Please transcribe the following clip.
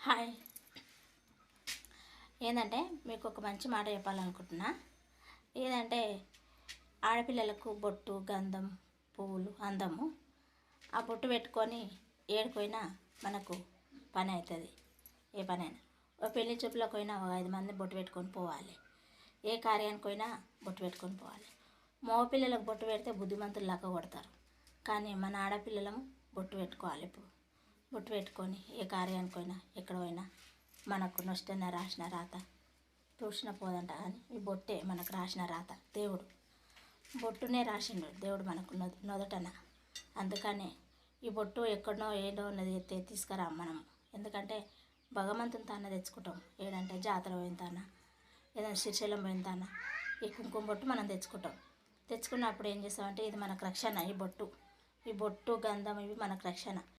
Hi. ఏంటంటే మీకు ఒక మంచి మాట చెప్పాలనుకుంటున్నా. ఏదంటే ఆడపిల్లలకు బొట్టు గంధం పువ్వులు అందము. ఆ బొట్టు పెట్టుకొని ఏడుకోయినా మనకు పని అవుతుంది ఏ పనైనా. ఒక పెళ్ళి చూపులకు పోయినా ఒక ఐదు మంది బొట్టు పెట్టుకొని పోవాలి. ఏ కార్యానికి పోయినా బొట్టు పెట్టుకొని పోవాలి. మగ పిల్లలకు బొట్టు పెడితే బుద్ధిమంతులు లక్క కొడతారు. కానీ మన ఆడపిల్లలము బొట్టు పెట్టుకోవాలి ఇప్పుడు. బొట్టు పెట్టుకొని ఏ కార్యానికి పోయినా ఎక్కడ పోయినా మనకు నష్టన రాసిన రాత. చూసిన పోదంట అని ఈ బొట్టే మనకు రాసిన రాత. దేవుడు బొట్టునే రాసిండు. దేవుడు మనకు నొదటన. అందుకనే ఈ బొట్టు ఎక్కడనో ఏడో ఉన్నది ఎత్తే తీసుకురా మనం ఎందుకంటే భగవంతుని తాన తెచ్చుకుంటాం. ఏడంటే జాతర పోయిన తాన ఏదైనా శ్రీశైలం పోయిన తాన ఈ కుంకుమ బొట్టు మనం తెచ్చుకుంటాం. తెచ్చుకున్నప్పుడు ఏం చేస్తామంటే ఇది మనకు రక్షణ ఈ బొట్టు. ఈ బొట్టు గంధం ఇవి మనకు రక్షణ.